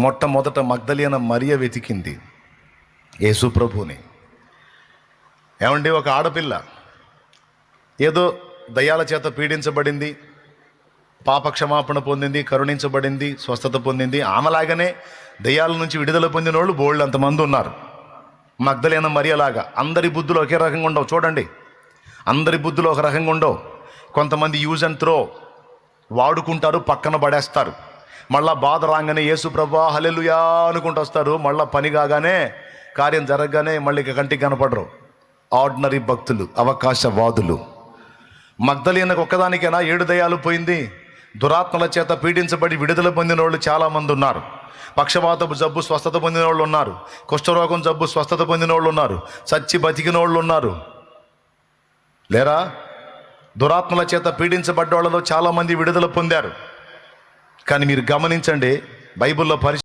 మొట్టమొదట మగ్ధలియన మరియ వెతికింది యేసు ప్రభుని ఏమండి ఒక ఆడపిల్ల ఏదో దయ్యాల చేత పీడించబడింది పాప క్షమాపణ పొందింది కరుణించబడింది స్వస్థత పొందింది. ఆమెలాగానే దయాల నుంచి విడుదల పొందిన వాళ్ళు బోళ్ళు అంతమంది ఉన్నారు. మగ్ధలేన మరియలాగా అందరి బుద్ధులు ఒకే రకంగా ఉండవు. చూడండి అందరి బుద్ధులు ఒక రకంగా ఉండవు. కొంతమంది యూజ్ అండ్ త్రో వాడుకుంటారు పక్కన పడేస్తారు. మళ్ళా బాధ రాగానే యేసు ప్రభా హలెలుయా అనుకుంటూ వస్తారు మళ్ళా పని కాగానే కార్యం జరగగానే మళ్ళీ ఇక కంటికి కనపడరు. ఆర్డినరీ భక్తులు అవకాశవాదులు. మగ్ధలీనకు ఒక్కదానికైనా ఏడు దయాలు పోయింది. దురాత్మల చేత పీడించబడి విడుదల పొందిన వాళ్ళు చాలామంది ఉన్నారు. పక్షవాతపు జబ్బు స్వస్థత పొందిన వాళ్ళు ఉన్నారు. కుష్ఠరోగం జబ్బు స్వస్థత పొందిన వాళ్ళు ఉన్నారు. చచ్చి బతికిన వాళ్ళు ఉన్నారు. లేరా? దురాత్మల చేత పీడించబడ్డ వాళ్ళలో చాలామంది విడుదల పొందారు. కానీ మీరు గమనించండి బైబిల్లో పరి